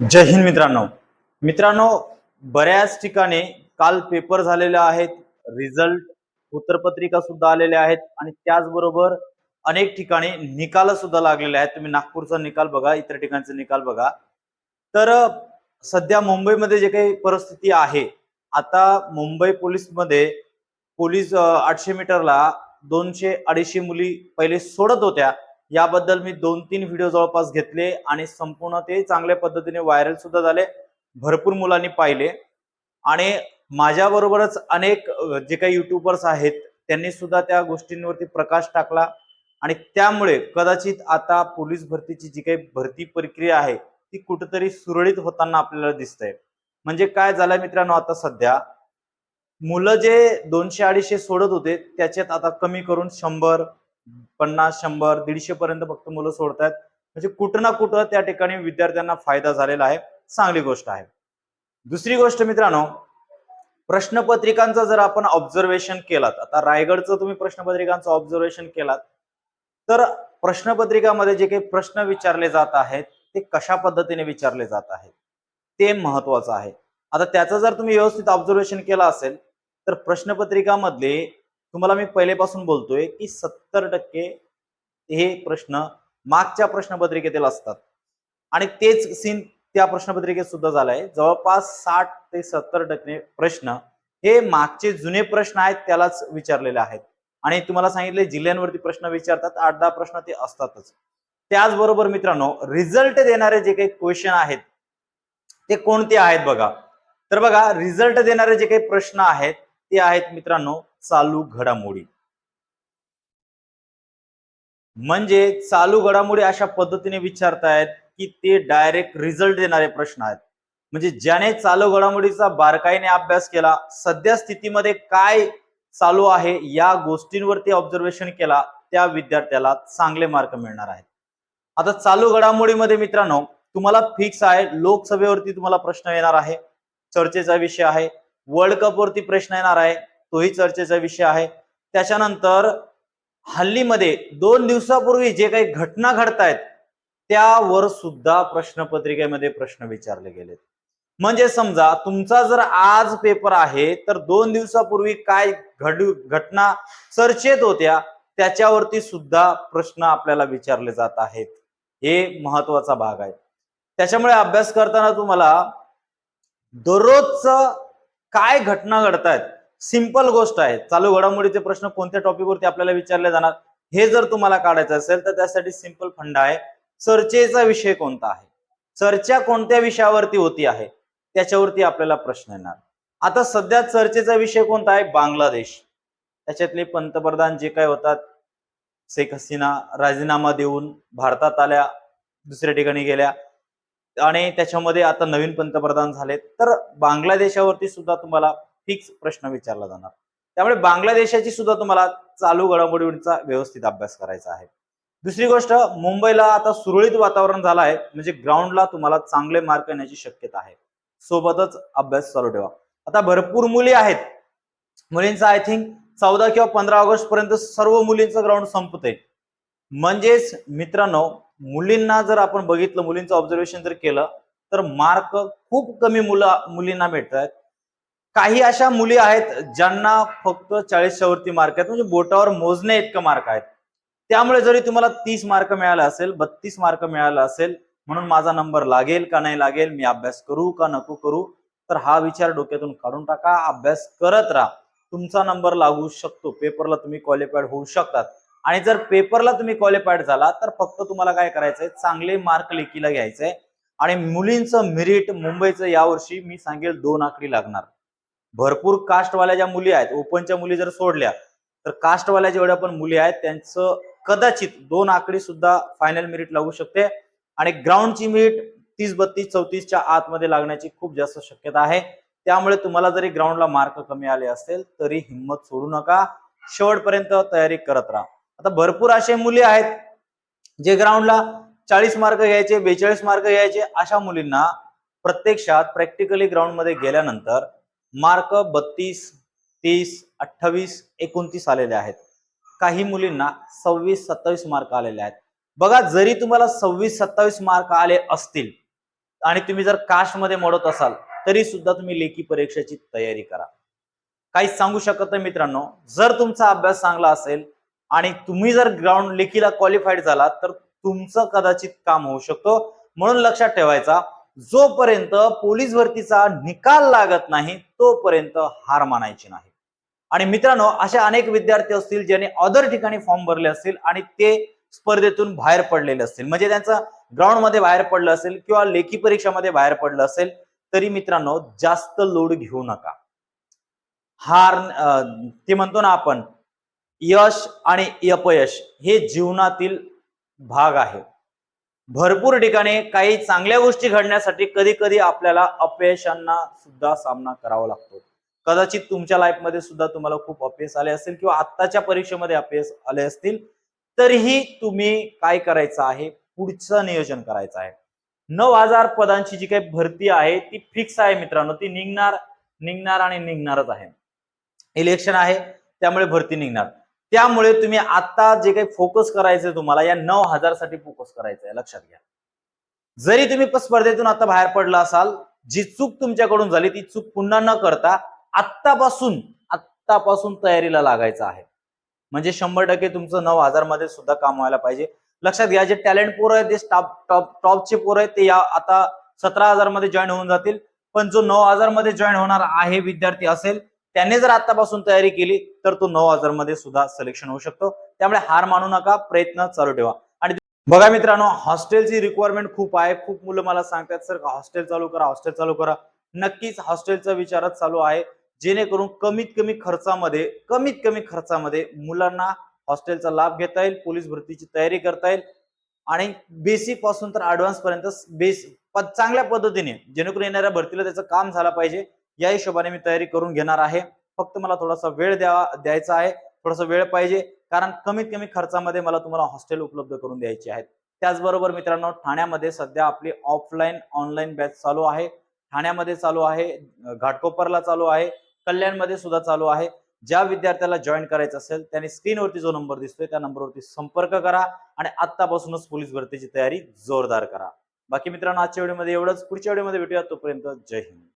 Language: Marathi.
जय हिंद मित्रांनो. मित्रांनो बऱ्याच ठिकाणी काल पेपर झालेले आहेत रिझल्ट उत्तरपत्रिका सुद्धा आलेल्या आहेत आणि त्याचबरोबर अनेक ठिकाणी निकाल सुद्धा लागलेले आहेत. तुम्ही नागपूरचा निकाल बघा इतर ठिकाणचा निकाल बघा. तर सध्या मुंबईमध्ये जे काही परिस्थिती आहे आता मुंबई पोलीसमध्ये पोलीस आठशे मीटरला दोनशे अडीचशे मुली पहिले सोडत होत्या. याबद्दल मी दोन तीन व्हिडिओ जवळपास घेतले आणि संपूर्ण ते चांगल्या पद्धतीने व्हायरल सुद्धा झाले भरपूर मुलांनी पाहिले. आणि माझ्या बरोबरच अनेक जे काही युट्यूबर्स आहेत त्यांनी सुद्धा त्या गोष्टींवरती प्रकाश टाकला. आणि त्यामुळे कदाचित आता पोलीस भरतीची जी काही भरती प्रक्रिया आहे ती कुठेतरी सुरळीत होताना आपल्याला दिसतंय. म्हणजे काय झालंय मित्रांनो आता सध्या? मुलं जे दोनशे अडीचशे सोडत होते त्याच्यात आता कमी करून शंभर पन्नास शंभर दीडशे पर्यंत फक्त मुलं सोडतायत. म्हणजे कुठं ना कुठं त्या ठिकाणी विद्यार्थ्यांना फायदा झालेला आहे. चांगली गोष्ट आहे. दुसरी गोष्ट मित्रांनो प्रश्नपत्रिकांचा जर आपण ऑब्झर्वेशन केलात आता रायगडचं तुम्ही प्रश्नपत्रिकांचं ऑब्झर्वेशन केलात तर प्रश्नपत्रिकामध्ये जे काही प्रश्न विचारले जात आहेत ते कशा पद्धतीने विचारले जात आहेत ते महत्वाचं आहे. आता त्याचं जर तुम्ही व्यवस्थित ऑब्झर्वेशन केलं असेल तर प्रश्नपत्रिकामधले तुम्हाला मी पहिलेपासून बोलतोय की सत्तर टक्के हे प्रश्न मागच्या प्रश्नपत्रिकेतील असतात. आणि तेच सीन त्या प्रश्नपत्रिकेत सुद्धा झालाय. जवळपास साठ ते सत्तर टक्के प्रश्न हे मागचे जुने प्रश्न आहेत त्यालाच विचारलेले आहेत. आणि तुम्हाला सांगितले जिल्ह्यांवरती प्रश्न विचारतात आठ दहा प्रश्न ते असतातच. त्याचबरोबर मित्रांनो रिझल्ट देणारे जे काही क्वेश्चन आहेत ते कोणते आहेत बघा. तर बघा रिझल्ट देणारे जे काही प्रश्न आहेत ते आहेत मित्रांनो चालू घडामोडी. म्हणजे चालू घडामोडी अशा पद्धतीने विचारतायत की ते डायरेक्ट रिझल्ट देणारे प्रश्न आहेत. म्हणजे ज्याने चालू घडामोडीचा बारकाईने अभ्यास केला सध्या स्थितीमध्ये काय चालू आहे या गोष्टींवरती ऑब्झर्वेशन केला त्या विद्यार्थ्याला चांगले मार्क मिळणार आहेत. आता चालू घडामोडीमध्ये मित्रांनो तुम्हाला फिक्स आहे लोकसभेवरती तुम्हाला प्रश्न येणार आहे चर्चेचा विषय आहे वर्ल्ड कप वरती प्रश्न येणार आहे तोही चर्चेचा विषय आहे. त्याच्यानंतर हल्लीमध्ये दोन दिवसापूर्वी जे काही घटना घडतायत त्यावर सुद्धा प्रश्नपत्रिकेमध्ये प्रश्न विचारले गेलेत. म्हणजे समजा तुमचा जर आज पेपर आहे तर दोन दिवसापूर्वी काय घडू घटना चर्चेत होत्या त्याच्यावरती सुद्धा प्रश्न आपल्याला विचारले जात आहेत. हे महत्त्वाचा भाग आहे. त्याच्यामुळे अभ्यास करताना तुम्हाला दररोजच काय घटना घडतायत सिंपल गोष्ट आहे. चालू घडामोडीचे प्रश्न कोणत्या टॉपिकवरती आपल्याला विचारले जाणार हे जर तुम्हाला काढायचं असेल तर त्यासाठी सिंपल फंड आहे. चर्चेचा विषय कोणता आहे? चर्चा कोणत्या विषयावरती होती आहे? त्याच्यावरती आपल्याला प्रश्न येणार. आता सध्या चर्चेचा विषय कोणता आहे? बांगलादेश. त्याच्यातले पंतप्रधान जे काय होतात शेख हसीना राजीनामा देऊन भारतात आल्या दुसऱ्या ठिकाणी गेल्या. आणि त्याच्यामध्ये आता नवीन पंतप्रधान झाले तर बांगलादेशावरती सुद्धा तुम्हाला फिक्स प्रश्न विचारला जाणार. त्यामुळे बांगलादेशाची सुद्धा तुम्हाला चालू घडामोडींचा व्यवस्थित अभ्यास करायचा आहे. दुसरी गोष्ट मुंबईला आता सुरळीत वातावरण झालं आहे म्हणजे ग्राउंडला तुम्हाला चांगले मार्क येण्याची शक्यता आहे. सोबतच अभ्यास चालू ठेवा. आता भरपूर मुली आहेत. मुलींचा आय थिंक चौदा किंवा पंधरा ऑगस्ट पर्यंत सर्व मुलींचं ग्राउंड संपते म्हणजेच मित्रांनो मुलींना जर आपण बघितलं मुलींचं ऑब्झर्वेशन जर केलं तर मार्क खूप कमी मुलं मुलींना मिळत आहेत काही अशा मुली आहेत ज्यांना फक्त चाळीसच्या वरती मार्क आहेत. म्हणजे बोटावर मोजणे इतकं मार्क आहेत. त्यामुळे जरी तुम्हाला तीस मार्क मिळाला असेल बत्तीस मार्क मिळाला असेल म्हणून माझा नंबर लागेल का नाही लागेल मी अभ्यास करू का नको करू तर हा विचार डोक्यातून काढून टाका अभ्यास करत राहा. तुमचा नंबर लागू शकतो. पेपरला तुम्ही क्वालिफाईड होऊ शकतात. आणि जर पेपरला तुम्ही क्वालिफाईड झाला तर फक्त तुम्हाला काय करायचंय? चांगले मार्क लेखीला घ्यायचंय. आणि मुलींचं मेरिट मुंबईचं यावर्षी मी सांगेल दोन आकडी लागणार. भरपूर कास्टवाल्या ज्या मुली आहेत ओपनच्या मुली जर सोडल्या तर कास्टवाल्या जेवढ्या पण मुली आहेत त्यांचं कदाचित दोन आकडी सुद्धा फायनल मेरिट लागू शकते आणि ग्राउंडची मेरिट तीस बत्तीस चौतीसच्या आतमध्ये लागण्याची खूप जास्त शक्यता आहे. त्यामुळे तुम्हाला जरी ग्राउंडला मार्क कमी आले असेल तरी हिंमत सोडू नका. शेवटपर्यंत तयारी करत राहा. आता भरपूर असे मुली आहेत जे ग्राउंडला चाळीस मार्क घ्यायचे बेचाळीस मार्क घ्यायचे अशा मुलींना प्रत्यक्षात प्रॅक्टिकली ग्राउंडमध्ये गेल्यानंतर मार्क बत्तीस तीस अठ्ठावीस एकोणतीस आलेले आहेत. काही मुलींना सव्वीस सत्तावीस मार्क आलेले आहेत. बघा जरी तुम्हाला सव्वीस सत्तावीस मार्क आले असतील आणि तुम्ही जर काशमध्ये मोडत असाल तरी सुद्धा तुम्ही लेखी परीक्षेची तयारी करा. काही सांगू शकत नाही मित्रांनो जर तुमचा अभ्यास चांगला असेल आणि तुम्ही जर ग्राउंड लेखीला क्वालिफाईड झाला तर तुमचं कदाचित काम होऊ शकतो. म्हणून लक्षात ठेवायचा जोपर्यंत पोलीस भरतीचा निकाल लागत नाही तोपर्यंत हार मानायची नाही. आणि मित्रांनो असे अनेक विद्यार्थी असतील ज्यांनी अदर ठिकाणी फॉर्म भरले असतील आणि ते स्पर्धेतून बाहेर पडलेले असतील. म्हणजे त्यांचं ग्राउंडमध्ये बाहेर पडलं असेल किंवा लेखी परीक्षामध्ये बाहेर पडलं असेल तरी मित्रांनो जास्त लोड घेऊ नका. हार ते म्हणतो ना आपण यश आणि अपयश हे जीवनातील भाग आहे. भरपूर ठिकाणी काही चांगल्या गोष्टी घडण्यासाठी कधी कधी आपल्याला अपयशांना सुद्धा सामना करावा लागतो. कदाचित तुमच्या लाईफमध्ये सुद्धा तुम्हाला खूप अपयश आले असेल किंवा आत्ताच्या परीक्षेमध्ये अपयश आले असतील तरीही तुम्ही काय करायचं आहे? पुढचं नियोजन करायचं आहे. नऊ हजार पदांची जी काही भरती आहे ती फिक्स आहे मित्रांनो. ती निघणार निघणार आणि निघणारच आहे. इलेक्शन आहे त्यामुळे भरती निघणार. त्यामुळे तुम्ही आता जे काही फोकस करायचंय तुम्हाला या नऊ हजारसाठी फोकस करायचं आहे लक्षात घ्या. जरी तुम्ही स्पर्धेतून आता बाहेर पडला असाल जी चूक तुमच्याकडून झाली ती चूक पुन्हा न करता आत्तापासून आत्तापासून तयारीला लागायचं आहे. म्हणजे शंभर टक्के तुमचं नऊ हजारमध्ये सुद्धा काम व्हायला पाहिजे. लक्षात घ्या जे टॅलेंट पोरं आहेत ते टॉप टॉप टॉपचे पोरं आहेत ते या आता सतरा हजारमध्ये जॉईन होऊन जातील. पण जो नऊ हजारमध्ये जॉईन होणार आहे विद्यार्थी असेल त्याने जर आतापासून तयारी केली तर तो नऊ हजारमध्ये सुद्धा सिलेक्शन होऊ शकतो. त्यामुळे हार मानू नका प्रयत्न चालू ठेवा. आणि बघा मित्रांनो हॉस्टेलची रिक्वायरमेंट खूप आहे. खूप मुलं मला सांगतात सर हॉस्टेल चालू करा हॉस्टेल चालू करा. नक्कीच हॉस्टेलचा विचारच चालू आहे. जेणेकरून कमीत कमी खर्चामध्ये कमीत कमी खर्चामध्ये मुलांना हॉस्टेलचा लाभ घेता येईल पोलीस भरतीची तयारी करता येईल. आणि बेसिकपासून तर ऍडव्हान्स पर्यंत बेस प- चांगल्या पद्धतीने जेणेकरून येणाऱ्या भरतीला त्याचं काम झालं पाहिजे. या हिशोबाने मी तयारी करून घेणार आहे. फक्त मला थोडासा वेळ द्यावा द्यायचा आहे. थोडासा वेळ पाहिजे. कारण कमीत कमी खर्चामध्ये मला तुम्हाला हॉस्टेल उपलब्ध करून द्यायचे आहेत. त्याचबरोबर मित्रांनो ठाण्यामध्ये सध्या आपली ऑफलाईन ऑनलाईन बॅच चालू आहे. ठाण्यामध्ये चालू आहे घाटकोपरला चालू आहे कल्याणमध्ये सुद्धा चालू आहे. ज्या विद्यार्थ्याला जॉईन करायचं असेल त्याने स्क्रीनवरती जो नंबर दिसतोय त्या नंबरवरती संपर्क करा आणि आत्तापासूनच पोलीस भरतीची तयारी जोरदार करा. बाकी मित्रांनो आजच्या व्हिडिओमध्ये एवढंच. पुढच्या व्हिडिओमध्ये भेटूया. तोपर्यंत जय हिंद.